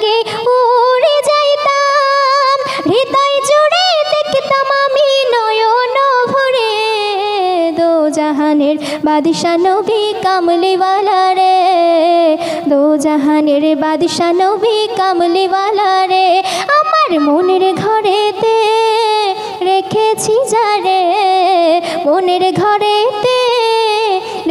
লাগে উড়ে যাইতাম। হৃদয় জুড়ে দেখতাম আমি নয়ন ভরে। দো জাহানের বাদিশা নবী কামলিওয়ালা রে। দো জাহানের বাদিশা নবী কামলিওয়ালা রে। আমার মনের ঘরেতে রেখেছি যারে মনের ঘরেতে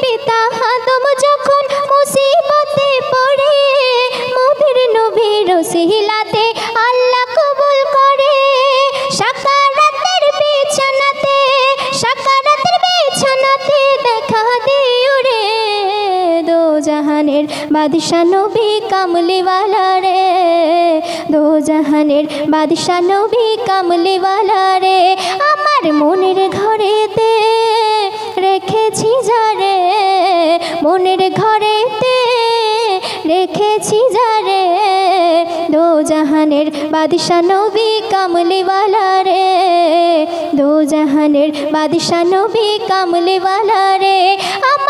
পিতা আদম যখন মুসিবতে পড়ে মোদের নবীর রসিলাতে আল্লাহ কবুল করে। সাকারাতের বিছানাতে সাকারাতের বিছানাতে দেখা দিও রে দো কামলিওয়ালা রে। দো জাহানের কামলিওয়ালা রে। আমার মনের ঘরেতে রেখেছি যারে মনের ঘরেতে রেখেছি যারে দো জাহানের বাদশা নবী কামলিওয়ালা রে দো জাহানের বাদশা নবী কামলিওয়ালা রে আমার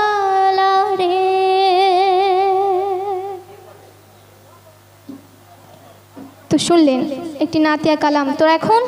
তো শুনলেন একটি নাতিয়া কালাম। তো এখন